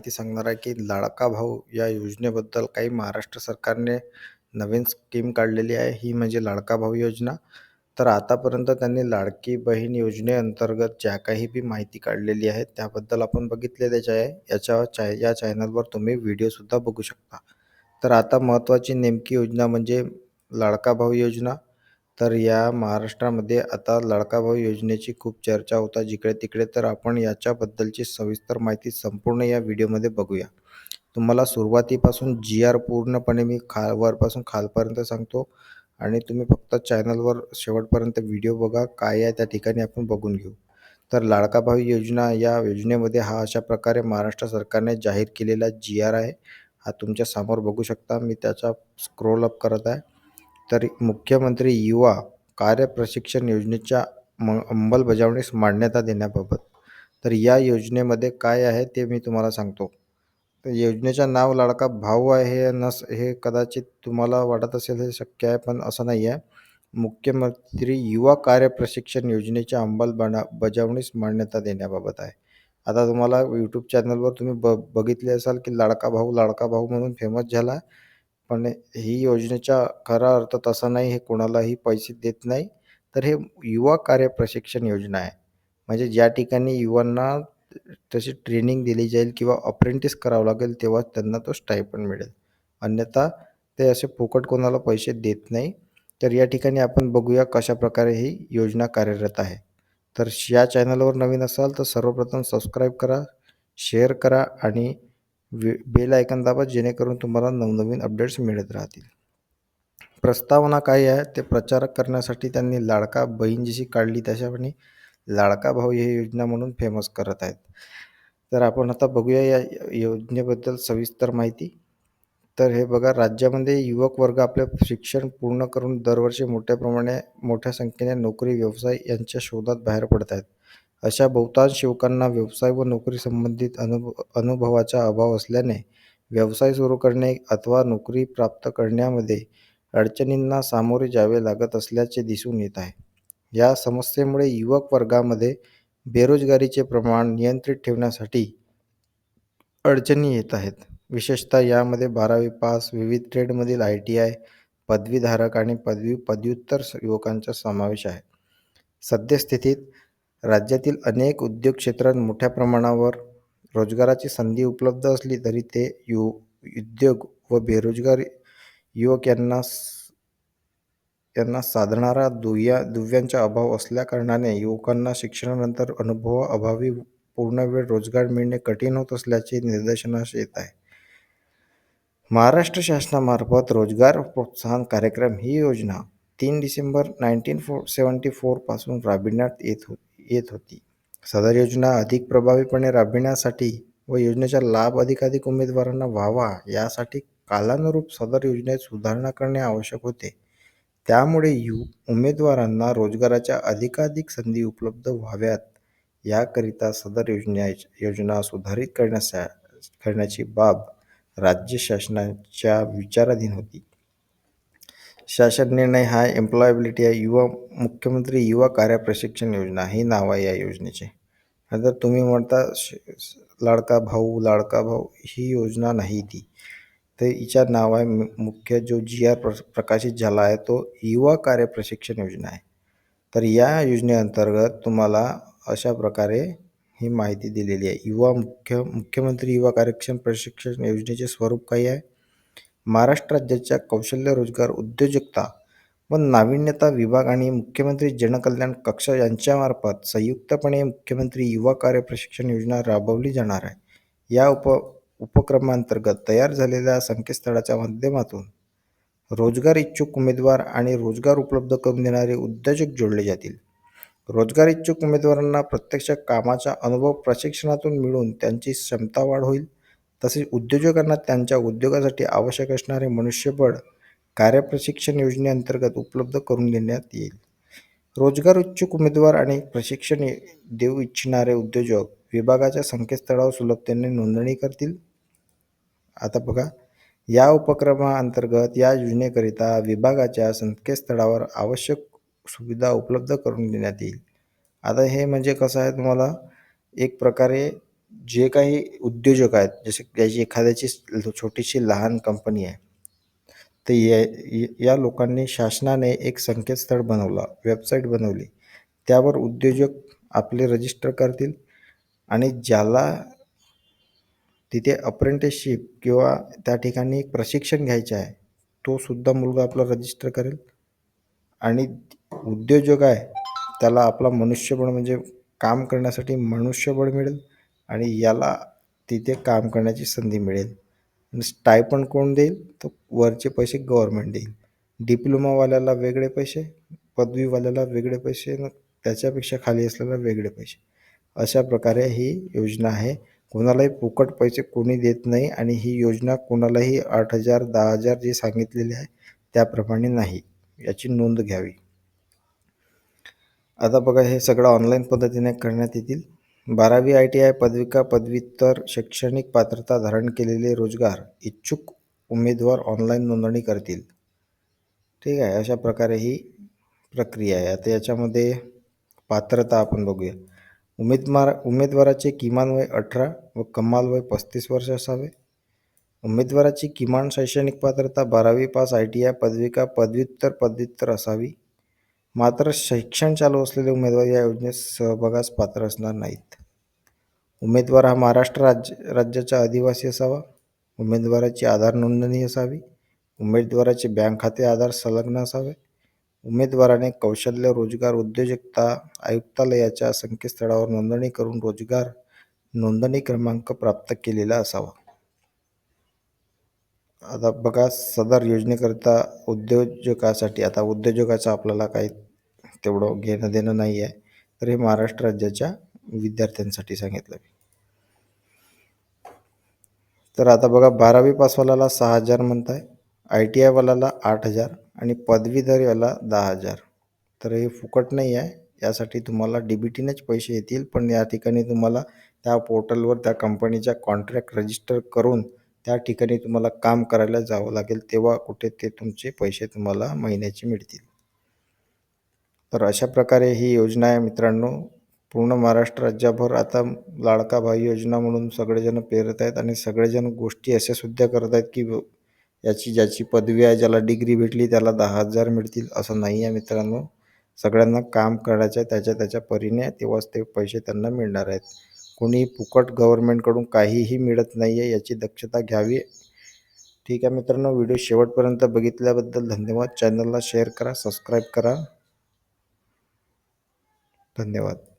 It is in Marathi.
माहिती सांगणार आहे की लाडका भाऊ या योजनेबद्दल काही महाराष्ट्र सरकारने नवीन स्कीम काढलेली आहे. ही म्हणजे लाडका भाऊ योजना. तर आतापर्यंत त्यांनी लाडकी बहीण योजनेअंतर्गत ज्या काही बी माहिती काढलेली आहे त्याबद्दल आपण बघितलेलेच आहे याच्या चाय या चॅनलवर तुम्ही व्हिडिओसुद्धा बघू शकता. तर आता महत्त्वाची नेमकी योजना म्हणजे लाडका भाऊ योजना. तर या महाराष्ट्रामध्ये आता लाडका भाऊ योजनेची खूप चर्चा होता जिकडे तिकडे तर आपण याच्याबद्दलची सविस्तर माहिती संपूर्ण या व्हिडिओमध्ये बघूया. तुम्हाला सुरुवातीपासून जी आर पूर्णपणे मी खा वरपासून खालपर्यंत सांगतो आणि तुम्ही फक्त चॅनलवर शेवटपर्यंत व्हिडिओ बघा काय आहे त्या ठिकाणी आपण बघून घेऊ. तर लाडका भाऊ योजना या योजनेमध्ये हा अशा प्रकारे महाराष्ट्र सरकारने जाहीर केलेला जी आर आहे. हा तुमच्यासमोर बघू शकता मी त्याचा स्क्रोल अप करत आहे. तर मुख्यमंत्री युवा कार्य प्रशिक्षण योजनेच्या म अंमलबजावणीस मान्यता देण्याबाबत. तर या योजनेमध्ये काय आहे ते मी तुम्हाला सांगतो. तर योजनेचं नाव लाडका भाऊ आहे हे नस हे कदाचित तुम्हाला वाटत असेल हे शक्य आहे पण असं नाही आहे. मुख्यमंत्री युवा कार्य प्रशिक्षण योजनेच्या अंमलबना बजावणीस मान्यता देण्याबाबत आहे. आता तुम्हाला यूट्यूब चॅनलवर तुम्ही ब बघितले असाल की लाडका भाऊ लाडका भाऊ म्हणून फेमस झाला. पण ही योजनेचा खरा अर्थ तसा नाही हे कोणालाही पैसे देत नाही. तर हे युवा कार्य प्रशिक्षण योजना आहे. म्हणजे ज्या ठिकाणी युवांना तशी ट्रेनिंग दिली जाईल किंवा अप्रेंटिस करावं लागेल तेव्हा त्यांना तो स्टायपंड मिळेल. अन्यथा ते असे फुकट कोणाला पैसे देत नाही. तर या ठिकाणी आपण बघूया कशाप्रकारे ही योजना कार्यरत आहे. तर या चॅनलवर नवीन असाल तर सर्वप्रथम सबस्क्राईब करा शेअर करा आणि वे बेल आयकन दाबा जेणेकरून तुम्हाला नवनवीन अपडेट्स मिळत राहतील. प्रस्तावना काय आहे? ते प्रचार करण्यासाठी त्यांनी लाडका बहीण जशी काढली त्याच्याप्रमाणे लाडका भाऊ ही योजना म्हणून फेमस करत आहेत. तर आपण आता बघूया या योजनेबद्दल सविस्तर माहिती. तर हे बघा राज्यामध्ये युवक वर्ग आपले शिक्षण पूर्ण करून दरवर्षी मोठ्या प्रमाणे मोठ्या संख्येने नोकरी व्यवसाय यांच्या शोधात बाहेर पडत आहेत अशा बहुतांश युवकांना व्यवसाय व नोकरी संबंधित अनुभव अनुभवाचा अभाव असल्याने व्यवसाय सुरू करणे अथवा नोकरी प्राप्त करण्यामध्ये अडचणींना सामोरे जावे लागत असल्याचे दिसून येत आहे. या समस्येमुळे युवक वर्गामध्ये बेरोजगारीचे प्रमाण नियंत्रित ठेवण्यासाठी अडचणी येत आहेत. विशेषतः यामध्ये बारावी पास विविध ट्रेडमधील आय टी आय पदवीधारक आणि पदवी पदव्युत्तर युवकांचा समावेश आहे. सद्यस्थितीत राज्यातील अनेक उद्योग क्षेत्रात मोठ्या प्रमाणावर रोजगाराची संधी उपलब्ध असली तरी ते यु उद्योग व बेरोजगार युवक यांना यांना साधणारा दुय्या दुव्यांचा अभाव असल्याकारणाने युवकांना शिक्षणानंतर अनुभवाअभावी पूर्ण वेळ रोजगार मिळणे कठीण होत असल्याचे निदर्शनास येत आहे. महाराष्ट्र शासनामार्फत रोजगार प्रोत्साहन कार्यक्रम ही योजना तीन डिसेंबर नाईन्टीन फो सेवन्टी फोरपासून राबविण्यात येत हो येत होती. सदर योजना अधिक प्रभावीपणे राबविण्यासाठी व योजनेचा लाभ अधिकाधिक उमेदवारांना व्हावा यासाठी कालानुरूप सदर योजनेत सुधारणा करणे आवश्यक होते. त्यामुळे यु उमेदवारांना रोजगाराच्या अधिकाधिक संधी उपलब्ध व्हाव्यात. याकरिता सदर योजना योजना सुधारित करण्यासा करण्याची बाब राज्य शासनाच्या विचाराधीन होती. शासन निर्णय हा एम्प्लॉयबिलिटी आहे युवा मुख्यमंत्री युवा कार्य प्रशिक्षण योजना हे नाव आहे या योजनेचे. नंतर तुम्ही म्हणता लाडका भाऊ लाडका भाऊ ही योजना नाही ती. तर हिच्या नाव आहे मुख्य जो जी आर प्र प्रकाशित झाला आहे तो युवा कार्य प्रशिक्षण योजना आहे. तर या योजनेअंतर्गत तुम्हाला अशा प्रकारे ही माहिती दिलेली आहे. युवा मुख्य मुख्यमंत्री युवा कार्यक्षम प्रशिक्षण योजनेचे स्वरूप काही आहे? महाराष्ट्र राज्याच्या कौशल्य रोजगार उद्योजकता व नाविन्यता विभाग आणि मुख्यमंत्री जनकल्याण कक्ष यांच्यामार्फत संयुक्तपणे मुख्यमंत्री युवा कार्य प्रशिक्षण योजना राबवली जाणार आहे. या उप उपक्रमांतर्गत तयार झालेल्या संकेतस्थळाच्या माध्यमातून रोजगार इच्छुक उमेदवार आणि रोजगार उपलब्ध करून देणारे उद्योजक जोडले जातील. रोजगार इच्छुक उमेदवारांना प्रत्यक्ष कामाचा अनुभव प्रशिक्षणातून मिळून त्यांची क्षमता वाढ होईल. तसेच उद्योजकांना त्यांच्या उद्योगासाठी आवश्यक असणारे मनुष्यबळ कार्यप्रशिक्षण योजनेअंतर्गत उपलब्ध करून देण्यात येईल. रोजगार इच्छुक उमेदवार आणि प्रशिक्षण देऊ इच्छिणारे उद्योजक विभागाच्या संकेतस्थळावर सुलभतेने नोंदणी करतील. आता बघा या उपक्रमाअंतर्गत या योजनेकरिता विभागाच्या संकेतस्थळावर आवश्यक सुविधा उपलब्ध करून देण्यात येईल. आता हे म्हणजे कसं आहे तुम्हाला? एक प्रकारे जे काही उद्योजक आहेत जसे ज्याची एखाद्याची छोटीशी लहान कंपनी आहे तर या या लोकांनी शासनाने एक संकेतस्थळ बनवला वेबसाईट बनवली. त्यावर उद्योजक आपले रजिस्टर करतील आणि ज्याला तिथे अप्रेंटिसशिप किंवा त्या ठिकाणी प्रशिक्षण घ्यायचे आहे तो सुद्धा मुलगा आपला रजिस्टर करेल. आणि उद्योजक आहे त्याला आपला मनुष्यबळ म्हणजे काम करण्यासाठी मनुष्यबळ मिळेल. आणि याला तिथे काम करण्याची संधी मिळेल. आणि स्टायपण कोण देईल? तर वरचे पैसे गव्हर्मेंट देईल. डिप्लोमावाल्याला वेगळे पैसे पदवीवाल्याला वेगळे पैसे न त्याच्यापेक्षा खाली असलेला वेगळे पैसे. अशा प्रकारे ही योजना आहे. कोणालाही फुकट पैसे कोणी देत नाही आणि ही योजना कोणालाही आठ हजार दहा हजार जे सांगितलेले आहे त्याप्रमाणे नाही. याची नोंद घ्यावी. आता बघा हे सगळं ऑनलाईन पद्धतीने करण्यात येतील. बारावी आय टी आय पदविका पदव्युत्तर शैक्षणिक पात्रता धारण केलेले रोजगार इच्छुक उमेदवार ऑनलाईन नोंदणी करतील. ठीक आहे अशा प्रकारे ही प्रक्रिया आहे. आता याच्यामध्ये पात्रता आपण बघूया. उमेदवार उमेदवाराचे किमान वय अठरा व कमाल वय पस्तीस वर्ष असावे. उमेदवाराची किमान शैक्षणिक पात्रता बारावी पास आय टी आय पदविका पदव्युत्तर पदव्युत्तर असावी. मात्र शिक्षण चालू असलेले उमेदवार या योजनेत सहभागास पात्र असणार नाहीत. उमेदवार हा महाराष्ट्र राज्य राज्याचा आदिवासी असावा. उमेदवाराची आधार नोंदणी असावी. उमेदवाराचे बँक खाते आधार संलग्न असावे. उमेदवाराने कौशल्य रोजगार उद्योजकता आयुक्तालयाच्या संकेतस्थळावर नोंदणी करून रोजगार नोंदणी क्रमांक प्राप्त केलेला असावा. आता बघा सदर योजनेकरिता उद्योजकासाठी आता उद्योजकाचं आपल्याला काही तेवढं घेणं देणं नाही आहे तर हे महाराष्ट्र राज्याच्या विद्यार्थ्यांसाठी सांगितलं तर आता बघा बारावी पासवाल्याला सहा हजार म्हणत आहे आय टी आयवाल्याला आठ हजार आणि पदवीधरवाला दहा हजार. तर हे फुकट नाही आहे यासाठी तुम्हाला डी बी टीनेच पैसे येतील पण या ठिकाणी तुम्हाला त्या पोर्टलवर त्या कंपनीचा कॉन्ट्रॅक्ट रजिस्टर करून त्या ठिकाणी तुम्हाला काम करायला जावं लागेल तेव्हा कुठे ते तुमचे पैसे तुम्हाला महिन्याचे मिळतील. तर अशा प्रकारे ही योजना आहे मित्रांनो. पूर्ण महाराष्ट्र राज्यभर आता लाडका भाई योजना म्हणून सगळेजण पेरत आहेत आणि सगळेजण गोष्टी अशा सुद्धा करत आहेत की याची ज्याची पदवी आहे ज्याला डिग्री भेटली त्याला दहा हजार मिळतील असं नाही आहे मित्रांनो. सगळ्यांना काम करायचं आहे त्याच्या त्याच्या परीने तेव्हाच ते पैसे त्यांना मिळणार आहेत. कोणी फुकट गव्हर्मेंटकडून काहीही मिळत नाही आहे याची दक्षता घ्यावी. ठीक आहे मित्रांनो व्हिडिओ शेवटपर्यंत बघितल्याबद्दल धन्यवाद. चॅनलला शेअर करा सबस्क्राईब करा. धन्यवाद.